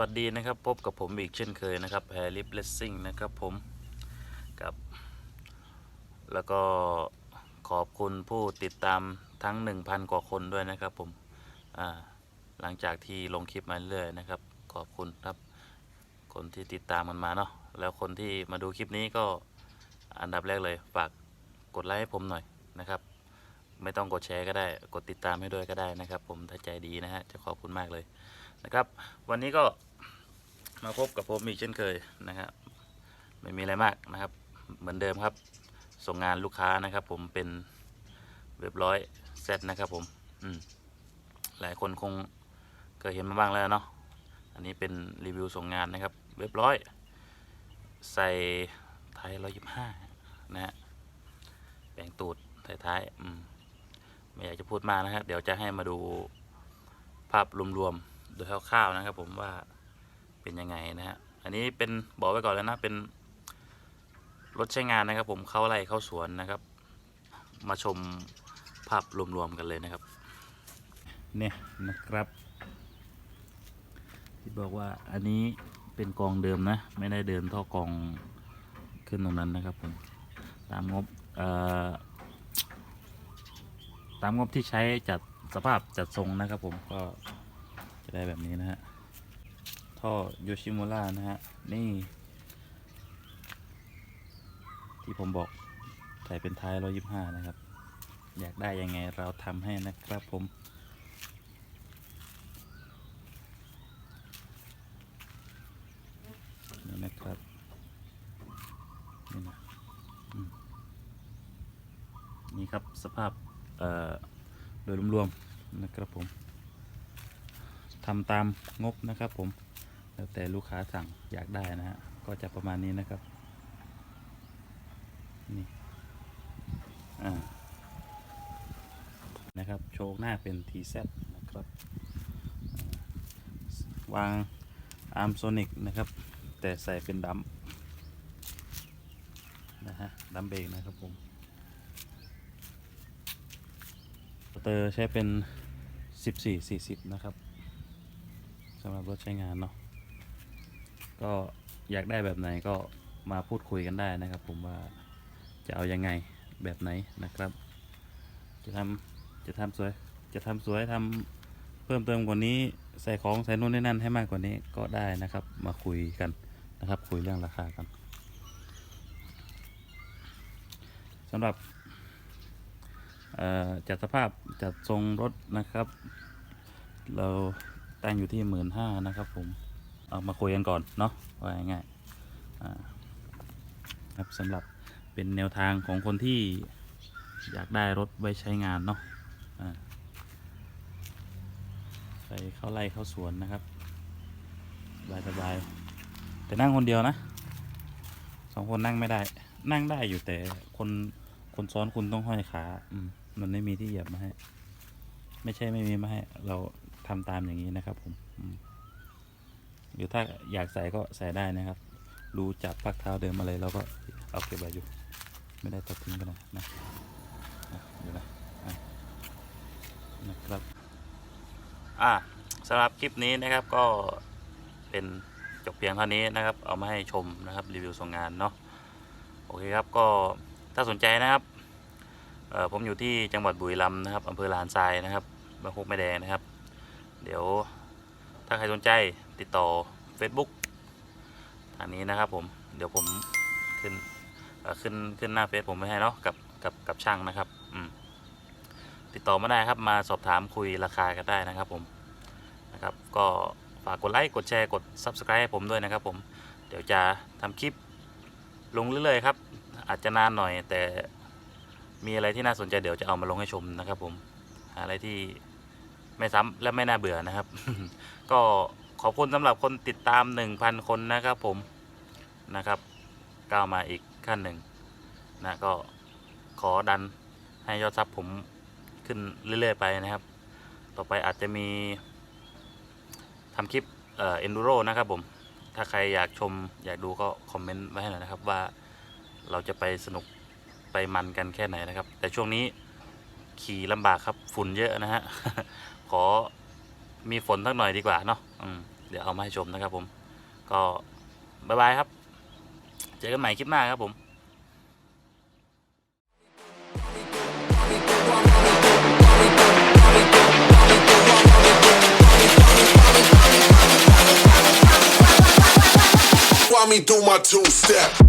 วัสดีนะครับพบกับผมอีกเช่นเคยนะครับแฮร์ริฟเลสซิ่งนะครับผมกับ แล้วก็ขอบคุณผู้ติดตามทั้ง 1,000 กว่าคนด้วยนะครับผมหลังจากที่ลงคลิปมาเรื่อยนะครับ ขอบคุณครับ คนที่ติดตามกันมาเนาะแล้วคนที่มาดูคลิปนี้ก็อันดับแรกเลยฝากกดไลค์ให้ผมหน่อยนะครับ ไม่ต้องกดแชร์ก็ได้ กดติดตามให้ด้วยก็ได้นะครับ ผมถ้าใจดีนะฮะจะขอบคุณมากเลยนะครับ วันนี้ก็มาพบกับผมอีกเช่นเคยนะครับไม่มีอะไรมากนะครับ เหมือนเดิมครับ ส่งงานลูกค้านะครับ ผมเป็นเรียบร้อยเซตนะครับ ผม อืมหลายคนคงเคยเห็นมาบ้างแล้วเนาะอันนี้เป็นรีวิวส่งงานนะครับ เรียบร้อย ใส่ไทยร้อยยี่ห้านะฮะแบ่งตูดท้ายๆอืม ไม่อยากจะพูดมากนะครับ เดี๋ยวจะให้มาดูภาพรวมๆ โดยคร่าวๆนะครับ ผมว่าเป็นยังไงนะฮะ อันนี้เป็นบอกไว้ก่อนแล้วนะเป็นรถใช้งานนะครับ ผมเข้าไร่เข้าสวนนะครับ มาชมภาพรวมๆกันเลยนะครับ เนี่ยนะครับ ที่บอกว่าอันนี้เป็นกองเดิมนะ ไม่ได้เดินท่อกองขึ้นตรงนั้นนะครับผมตามงบเอ่อ ตามงบที่ใช้จัดสภาพจัดทรงนะครับผมก็จะได้แบบนี้นะฮะท่อโยชิมูระนะฮะ นี่ ที่ผมบอกใส่เป็นท้าย125นะครับ อยากได้ยังไงเราทำให้นะครับผม นี่นะครับ นี่นะนี่ครับสภาพ โดยรวมๆนะครับผมทำตามงบนะครับผมแล้วแต่ลูกค้าสั่งอยากได้นะฮะก็จะประมาณนี้นะครับนี่อ่านะครับโชว์หน้าเป็น TZ นะครับ วางอาร์มโซนิกนะครับ แต่ใส่เป็นดัมนะฮะดัมเบรกนะครับผม เตอร์ใช้เป็น 14 40 นะครับสำหรับรถใช้งานเนาะก็อยากได้แบบไหนก็มาพูดคุยกันได้นะครับ ผมว่าจะเอายังไงแบบไหนนะครับ จะทำจะทำสวย จะทำสวยทำเพิ่มเติมกว่านี้ใส่ของใส่นู่นนี่นั่นให้มากกว่านี้ก็ได้นะครับ มาคุยกันนะครับ คุยเรื่องราคากันสำหรับ จัดสภาพจัดทรงรถนะครับ เราตั้งอยู่ที่หมื่นห้านะครับผมเอามาคุยกันก่อนเนาะว่าง่ายๆครับสำหรับเป็นแนวทางของคนที่อยากได้รถไว้ใช้งานเนาะอ่าไปเข้าไร่เข้าสวนนะครับสบายสบายๆแต่นั่งคนเดียวนะสองคนนั่งไม่ได้ นั่งได้อยู่แต่คนคนซ้อนคุณต้องห้อยขา อืม มันไม่มีที่เหยียบมาให้ ไม่ใช่ไม่มีมาให้ เราทำตามอย่างนี้นะครับ ผมหรือถ้าอยากใส่ก็ใส่ได้นะครับ รู้จับพักเท้าเดิมอะไรเราก็เอาเก็บไว้อยู่ ไม่ได้ตัดทิ้งกันนะนะอะเดี๋ยวนะนะครับ อ่าสำหรับคลิปนี้นะครับก็เป็นจบเพียงเท่านี้นะครับ เอามาให้ชมนะครับรีวิวส่งงานเนาะโอเคครับก็ถ้าสนใจนะครับ ผมอยู่ที่จังหวัดบุรีรัมย์นะครับอำเภอลานทรายนะครับบางคุกแม่แดงนะครับ เดี๋ยวถ้าใครสนใจติดต่อ Facebook ทางนี้นะครับผมเดี๋ยวผมขึ้นขึ้นขึ้นหน้าเฟซผมไว้ให้เนาะกับกับกับช่างนะครับอืมติดต่อมาได้ครับมาสอบถามคุยราคากันได้นะครับผมนะครับ ก็ฝากกดไลค์กดแชร์กด Subscribe ให้ผมด้วยนะครับผมเดี๋ยวจะทำคลิปลงเรื่อยๆครับ อาจจะนานหน่อยแต่ มีอะไรที่น่าสนใจเดี๋ยวจะเอามาลงให้ชมนะครับ ผมหาอะไรที่ไม่ซ้ำและไม่น่าเบื่อนะครับ ก็ขอบคุณสำหรับคนติดตาม 1,000 คนนะครับผมนะครับก้าวมาอีกขั้นหนึ่งนะก็ขอดันให้ยอดซับผมขึ้นเรื่อยๆไปนะครับ ต่อไปอาจจะมีทำคลิปเอ่อ enduro นะครับผม ถ้าใครอยากชมอยากดูก็คอมเมนต์ไว้ให้หน่อยนะครับว่าเราจะไปสนุก ไปมันกันแค่ไหนนะครับ แต่ช่วงนี้ขี่ลำบากครับฝุ่นเยอะนะฮะ ขอมีฝนสักหน่อยดีกว่าเนาะเดี๋ยวเอามาให้ชมนะครับผม ก็บายบายครับ เจอกันใหม่คลิปหน้าครับผม Let me do my two-step.